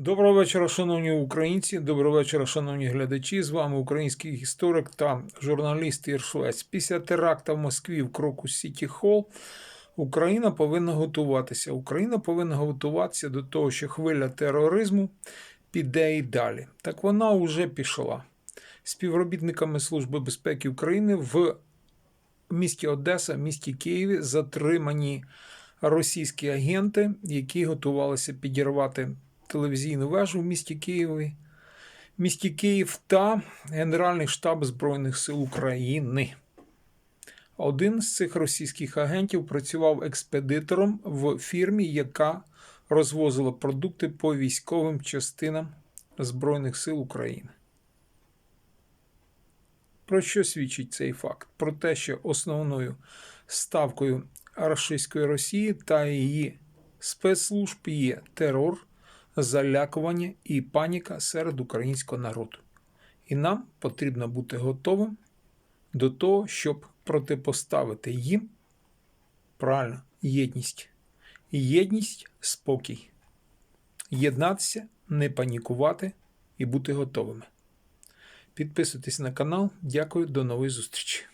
Доброго вечора, шановні українці. Доброго вечора, шановні глядачі. З вами український історик та журналіст Іршвець. Після теракта в Москві в кроку Сіті Холл Україна повинна готуватися. Україна повинна готуватися до того, що хвиля тероризму піде і далі. Так вона вже пішла. Співробітниками Служби безпеки України в місті Одеса, місті Києві затримані російські агенти, які готувалися підірвати телевізійну вежу в місті Києві, місті Київ та Генеральний штаб Збройних сил України. Один з цих російських агентів працював експедитором в фірмі, яка розвозила продукти по військовим частинам Збройних сил України. Про що свідчить цей факт? Про те, що основною ставкою рашистської Росії та її спецслужб є терор, залякування і паніка серед українського народу. І нам потрібно бути готовим до того, щоб протипоставити їм правильно єдність. Єдність, спокій. Єднатися, не панікувати і бути готовими. Підписуйтесь на канал. Дякую, до нової зустрічі.